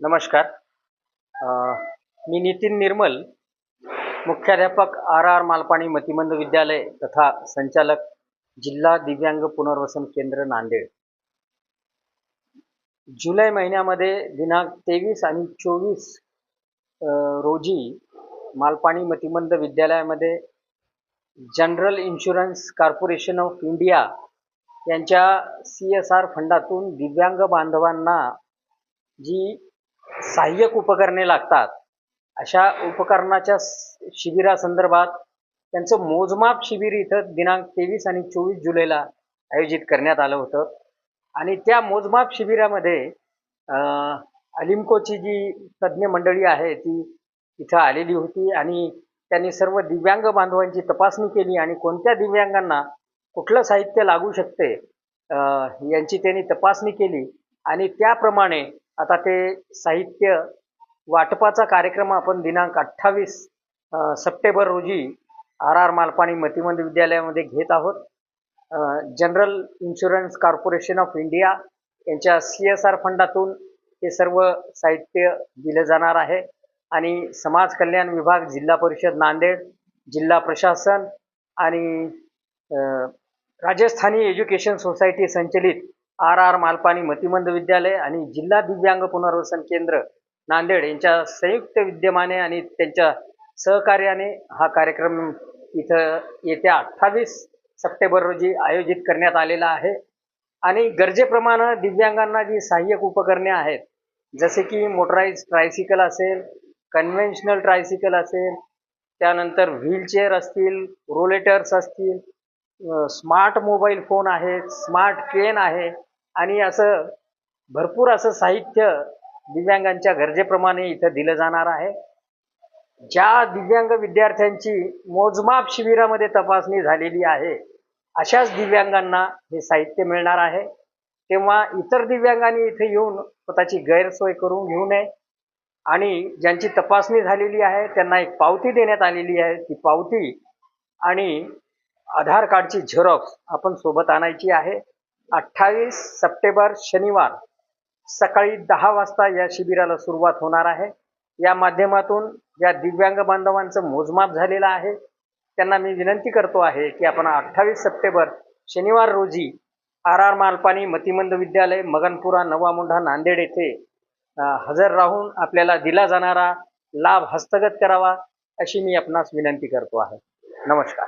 नमस्कार. मी नितीन निर्मल मुख्याध्यापक R R Malpani मतिमंद विद्यालय तथा संचालक जिल्हा दिव्यांग पुनर्वसन केंद्र नांदेड. जुलै महिन्यामध्ये दिनांक तेवीस आणि चोवीस रोजी मालपाणी मतिमंद विद्यालयामध्ये general insurance corporation of India यांच्या सी एस आर फंडातून दिव्यांग बांधवांना जी सहाय्यक उपकरणे लागतात. अशा उपकरणाच्या शिबिरासंदर्भात त्यांचं मोजमाप शिबिर इथं दिनांक तेवीस आणि चोवीस जुलैला आयोजित करण्यात आलं होतं. आणि त्या मोजमाप शिबिरामध्ये अलिमकोची जी तज्ज्ञ मंडळी आहे ती इथं आलेली होती आणि त्यांनी सर्व दिव्यांग बांधवांची तपासणी केली आणि कोणत्या दिव्यांगांना कुठलं साहित्य लागू शकते यांची त्यांनी तपासणी केली. आणि त्याप्रमाणे आता ते साहित्य वाटपाचा कार्यक्रम आपण दिनांक अठ्ठावीस सप्टेंबर रोजी आर आर मालपाणी मतिमंद विद्यालयामध्ये घेत आहोत. General insurance corporation of India यांच्या सी एस आर फंडातून हे सर्व साहित्य दिलं जाणार आहे. आणि समाज कल्याण विभाग जिल्हा परिषद नांदेड जिल्हा प्रशासन आणि राजस्थानी एज्युकेशन सोसायटी संचलित आर आर मालपाणी मतिमंद विद्यालय आणि जिल्हा दिव्यांग पुनर्वसन केंद्र नांदेड यांच्या संयुक्त विद्यमाने आणि त्यांच्या सहकार्याने हा कार्यक्रम इथं येत्या अठ्ठावीस सप्टेंबर रोजी आयोजित करण्यात आलेला आहे. आणि गरजेप्रमाणे दिव्यांगांना जी सहाय्यक उपकरणे आहेत जसे की मोटराईज ट्रायसिकल असेल कन्व्हेन्शनल ट्रायसिकल असेल त्यानंतर व्हीलचेअर असतील रोलेटर्स असतील स्मार्ट मोबाईल फोन आहेत स्मार्ट ट्रेन आहे आणि असं भरपूर असं साहित्य दिव्यांगांच्या गरजेप्रमाणे इथं दिलं जाणार आहे. ज्या दिव्यांग विद्यार्थ्यांची मोजमाप शिबिरामध्ये तपासणी झालेली आहे अशाच दिव्यांगांना हे साहित्य मिळणार आहे. तेव्हा इतर दिव्यांगांनी इथे येऊन स्वतःची गैरसोय करून घेऊ नये. आणि ज्यांची तपासणी झालेली आहे त्यांना एक पावती देण्यात आलेली आहे. ती पावती आणि आधार कार्डची झेरॉक्स आपण सोबत आणायची आहे. अठ्ठावीस सप्टेंबर शनिवार सकाळी दहा वाजता या शिबिराला सुरुवात होणार आहे. या माध्यमातून या दिव्यांग बांधवांचं मोजमाप झालेलं आहे. त्यांना मी विनंती करतो आहे की आपण अठ्ठावीस सप्टेंबर शनिवार रोजी आर आर मालपाणी मतिमंद विद्यालय मगनपुरा नवा मुंढा नांदेड येथे हजर राहून आपल्याला दिला जाणारा लाभ हस्तगत करावा अशी मी आपणास विनंती करतो आहे. नमस्कार.